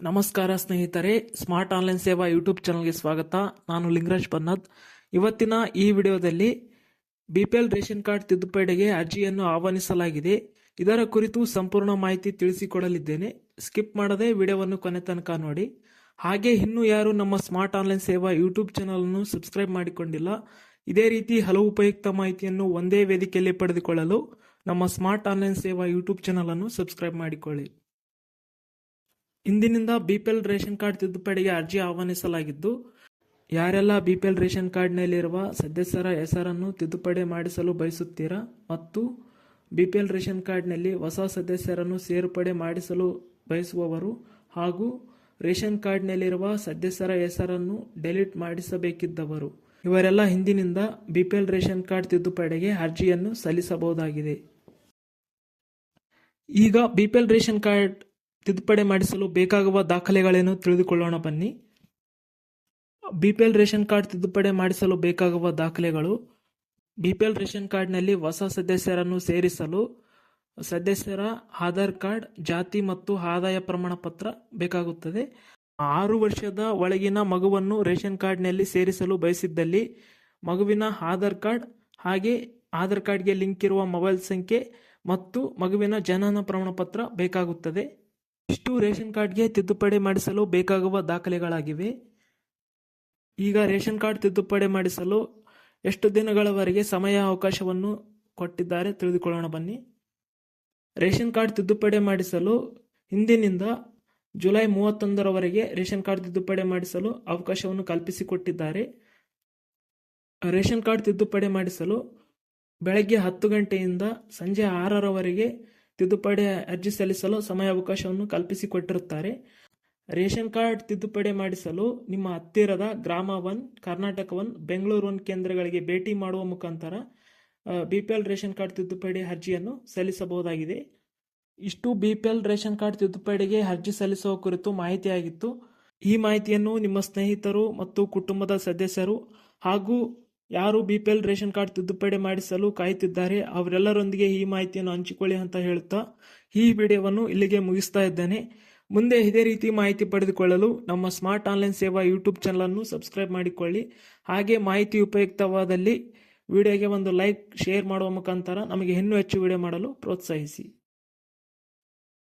ನಮಸ್ಕಾರ ಸ್ನೇಹಿತರೆ, smart online Seva YouTube ಚಾನಲ್ಗೆ ಸ್ವಾಗತ. ನಾನು ಲಿಂಗರಾಜ್ ಪನ್ನದ್ ಇವತ್ತಿನ ಈ ವಿಡಿಯೋದಲ್ಲಿ B P L ration card ತಿದ್ದುಪಡಿಗೆ ಅರ್ಜಿಯನ್ನು ಆಹ್ವಾನಿಸಲಾಗಿದೆ. ಇದರ ಕುರಿತು ಸಂಪೂರ್ಣ ಮಾಹಿತಿ ತಿಳಿಸಿಕೊಡಲಿದ್ದೇನೆ. ಸ್ಕಿಪ್ ಮಾಡದೆ ವಿಡಿಯೋವನ್ನು ಕೊನೆ ತನಕ ನೋಡಿ. ಹಾಗೆ ಇನ್ನೂ ಯಾರು ನಮ್ಮ ಸ್ಮಾರ್ಟ್ ಆನ್ಲೈನ್ ಸೇವಾ ಯೂಟ್ಯೂಬ್ ಚಾನಲನ್ನು ಸಬ್ಸ್ಕ್ರೈಬ್ ಮಾಡಿಕೊಂಡಿಲ್ಲ, ಇದೇ ರೀತಿ ಹಲವು ಉಪಯುಕ್ತ ಮಾಹಿತಿಯನ್ನು ಒಂದೇ ವೇದಿಕೆಯಲ್ಲಿ ಪಡೆದುಕೊಳ್ಳಲು ನಮ್ಮ ಸ್ಮಾರ್ಟ್ ಆನ್ಲೈನ್ ಸೇವಾ ಯೂಟ್ಯೂಬ್ ಚಾನಲನ್ನು ಸಬ್ಸ್ಕ್ರೈಬ್ ಮಾಡಿಕೊಳ್ಳಿ. ಇಂದಿನಿಂದ ಬಿಪಿಎಲ್ ರೇಷನ್ ಕಾರ್ಡ್ ತಿದ್ದುಪಡಿಗೆ ಅರ್ಜಿ ಆಹ್ವಾನಿಸಲಾಗಿದ್ದು, ಯಾರೆಲ್ಲ ಬಿಪಿಎಲ್ ರೇಷನ್ ಕಾರ್ಡ್ನಲ್ಲಿರುವ ಸದಸ್ಯರ ಹೆಸರನ್ನು ತಿದ್ದುಪಡಿ ಮಾಡಿಸಲು ಬಯಸುತ್ತೀರಾ ಮತ್ತು ಬಿಪಿಎಲ್ ರೇಷನ್ ಕಾರ್ಡ್ನಲ್ಲಿ ಹೊಸ ಸದಸ್ಯರನ್ನು ಸೇರ್ಪಡೆ ಮಾಡಿಸಲು ಬಯಸುವವರು ಹಾಗೂ ರೇಷನ್ ಕಾರ್ಡ್ನಲ್ಲಿರುವ ಸದಸ್ಯರ ಹೆಸರನ್ನು ಡೆಲೀಟ್ ಮಾಡಿಸಬೇಕಿದ್ದವರು, ಇವರೆಲ್ಲ ಹಿಂದಿನಿಂದ ಬಿಪಿಎಲ್ ರೇಷನ್ ಕಾರ್ಡ್ ತಿದ್ದುಪಡಿಗೆ ಅರ್ಜಿಯನ್ನು ಸಲ್ಲಿಸಬಹುದಾಗಿದೆ. ಈಗ ಬಿಪಿಎಲ್ ರೇಷನ್ ಕಾರ್ಡ್ ತಿದ್ದುಪಡಿ ಮಾಡಿಸಲು ಬೇಕಾಗುವ ದಾಖಲೆಗಳೇನು ತಿಳಿದುಕೊಳ್ಳೋಣ ಬನ್ನಿ. B P L ration card ತಿದ್ದುಪಡಿ ಮಾಡಿಸಲು ಬೇಕಾಗುವ ದಾಖಲೆಗಳು. ಬಿ ಪಿ ಎಲ್ ರೇಷನ್ ಕಾರ್ಡ್ನಲ್ಲಿ ಹೊಸ ಸದಸ್ಯರನ್ನು ಸೇರಿಸಲು ಸದಸ್ಯರ ಆಧಾರ್ ಕಾರ್ಡ್, ಜಾತಿ ಮತ್ತು ಆದಾಯ ಪ್ರಮಾಣ ಪತ್ರ ಬೇಕಾಗುತ್ತದೆ. ಆರು ವರ್ಷದ ಒಳಗಿನ ಮಗುವನ್ನು ರೇಷನ್ ಕಾರ್ಡ್ನಲ್ಲಿ ಸೇರಿಸಲು ಬಯಸಿದ್ದಲ್ಲಿ ಮಗುವಿನ ಆಧಾರ್ ಕಾರ್ಡ್ ಹಾಗೆ ಆಧಾರ್ ಕಾರ್ಡ್ಗೆ ಲಿಂಕ್ ಇರುವ ಮೊಬೈಲ್ ಸಂಖ್ಯೆ ಮತ್ತು ಮಗುವಿನ ಜನನ ಪ್ರಮಾಣಪತ್ರ ಬೇಕಾಗುತ್ತದೆ. ಇಷ್ಟು ರೇಷನ್ ಕಾರ್ಡ್ಗೆ ತಿದ್ದುಪಡಿ ಮಾಡಿಸಲು ಬೇಕಾಗುವ ದಾಖಲೆಗಳಾಗಿವೆ. ಈಗ ರೇಷನ್ ಕಾರ್ಡ್ ತಿದ್ದುಪಡಿ ಮಾಡಿಸಲು ಎಷ್ಟು ದಿನಗಳವರೆಗೆ ಸಮಯ ಅವಕಾಶವನ್ನು ಕೊಟ್ಟಿದ್ದಾರೆ ತಿಳಿದುಕೊಳ್ಳೋಣ ಬನ್ನಿ. ರೇಷನ್ ಕಾರ್ಡ್ ತಿದ್ದುಪಡಿ ಮಾಡಿಸಲು ಹಿಂದಿನಿಂದ ಜುಲೈ ಮೂವತ್ತೊಂದರವರೆಗೆ ರೇಷನ್ ಕಾರ್ಡ್ ತಿದ್ದುಪಡಿ ಮಾಡಿಸಲು ಅವಕಾಶವನ್ನು ಕಲ್ಪಿಸಿಕೊಟ್ಟಿದ್ದಾರೆ. ರೇಷನ್ ಕಾರ್ಡ್ ತಿದ್ದುಪಡಿ ಮಾಡಿಸಲು ಬೆಳಗ್ಗೆ ಹತ್ತು ಗಂಟೆಯಿಂದ ಸಂಜೆ ಆರರವರೆಗೆ ತಿದ್ದುಪಡಿ ಅರ್ಜಿ ಸಲ್ಲಿಸಲು ಸಮಯಾವಕಾಶವನ್ನು ಕಲ್ಪಿಸಿಕೊಟ್ಟಿರುತ್ತಾರೆ. ರೇಷನ್ ಕಾರ್ಡ್ ತಿದ್ದುಪಡಿ ಮಾಡಿಸಲು ನಿಮ್ಮ ಹತ್ತಿರದ Grama one, Karnataka one, Bengaluru one ಕೇಂದ್ರಗಳಿಗೆ ಭೇಟಿ ಮಾಡುವ ಮುಖಾಂತರ B P L ration card ತಿದ್ದುಪಡಿ ಅರ್ಜಿಯನ್ನು ಸಲ್ಲಿಸಬಹುದಾಗಿದೆ. ಇಷ್ಟು B P L ration card ತಿದ್ದುಪಡಿಗೆ ಅರ್ಜಿ ಸಲ್ಲಿಸುವ ಕುರಿತು ಮಾಹಿತಿಯಾಗಿತ್ತು ಈ ಮಾಹಿತಿಯನ್ನು ನಿಮ್ಮ ಸ್ನೇಹಿತರು ಮತ್ತು ಕುಟುಂಬದ ಸದಸ್ಯರು ಹಾಗೂ ಯಾರು B P L ration card ತಿದ್ದುಪಡಿ ಮಾಡಿಸಲು ಕಾಯುತ್ತಿದ್ದಾರೆ, ಅವರೆಲ್ಲರೊಂದಿಗೆ ಈ ಮಾಹಿತಿಯನ್ನು ಹಂಚಿಕೊಳ್ಳಿ ಅಂತ ಹೇಳುತ್ತಾ ಈ ವಿಡಿಯೋವನ್ನು ಇಲ್ಲಿಗೆ ಮುಗಿಸ್ತಾ ಇದ್ದೇನೆ. ಮುಂದೆ ಇದೇ ರೀತಿ ಮಾಹಿತಿ ಪಡೆದುಕೊಳ್ಳಲು ನಮ್ಮ ಸ್ಮಾರ್ಟ್ ಆನ್ಲೈನ್ ಸೇವಾ ಯೂಟ್ಯೂಬ್ ಚಾನಲನ್ನು ಸಬ್ಸ್ಕ್ರೈಬ್ ಮಾಡಿಕೊಳ್ಳಿ. ಹಾಗೆ ಮಾಹಿತಿ ಉಪಯುಕ್ತವಾದಲ್ಲಿ ವಿಡಿಯೋಗೆ ಒಂದು ಲೈಕ್, ಶೇರ್ ಮಾಡುವ ಮುಖಾಂತರ ನಮಗೆ ಇನ್ನೂ ಹೆಚ್ಚು ವಿಡಿಯೋ ಮಾಡಲು ಪ್ರೋತ್ಸಾಹಿಸಿ.